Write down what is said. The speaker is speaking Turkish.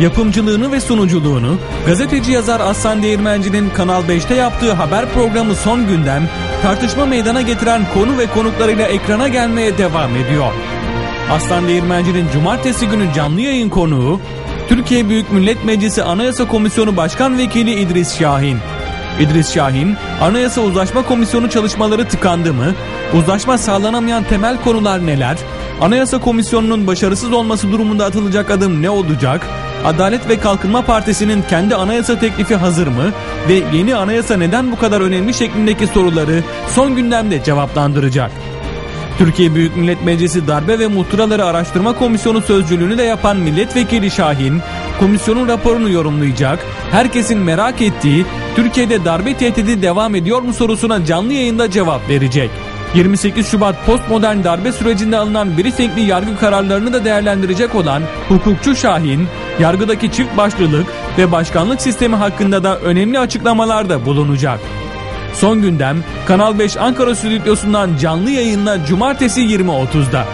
Yapımcılığını ve sunuculuğunu gazeteci yazar Aslan Değirmenci'nin Kanal 5'te yaptığı haber programı Son Gündem tartışma meydana getiren konu ve konuklarıyla ekrana gelmeye devam ediyor. Aslan Değirmenci'nin cumartesi günü canlı yayın konuğu Türkiye Büyük Millet Meclisi Anayasa Komisyonu Başkan Vekili İdris Şahin. İdris Şahin, Anayasa Uzlaşma Komisyonu çalışmaları tıkandı mı? Uzlaşma sağlanamayan temel konular neler? Anayasa Komisyonu'nun başarısız olması durumunda atılacak adım ne olacak? Adalet ve Kalkınma Partisi'nin kendi anayasa teklifi hazır mı? Ve yeni anayasa neden bu kadar önemli şeklindeki soruları son gündemde cevaplandıracak. Türkiye Büyük Millet Meclisi Darbe ve Muhtıraları Araştırma Komisyonu sözcülüğünü de yapan Milletvekili Şahin, komisyonun raporunu yorumlayacak, herkesin merak ettiği Türkiye'de darbe tehdidi devam ediyor mu sorusuna canlı yayında cevap verecek. 28 Şubat postmodern darbe sürecinde alınan briefingli yargı kararlarını da değerlendirecek olan hukukçu Şahin, yargıdaki çift başlılık ve başkanlık sistemi hakkında da önemli açıklamalarda bulunacak. Son gündem Kanal 5 Ankara stüdyosundan canlı yayınla cumartesi 20.30'da.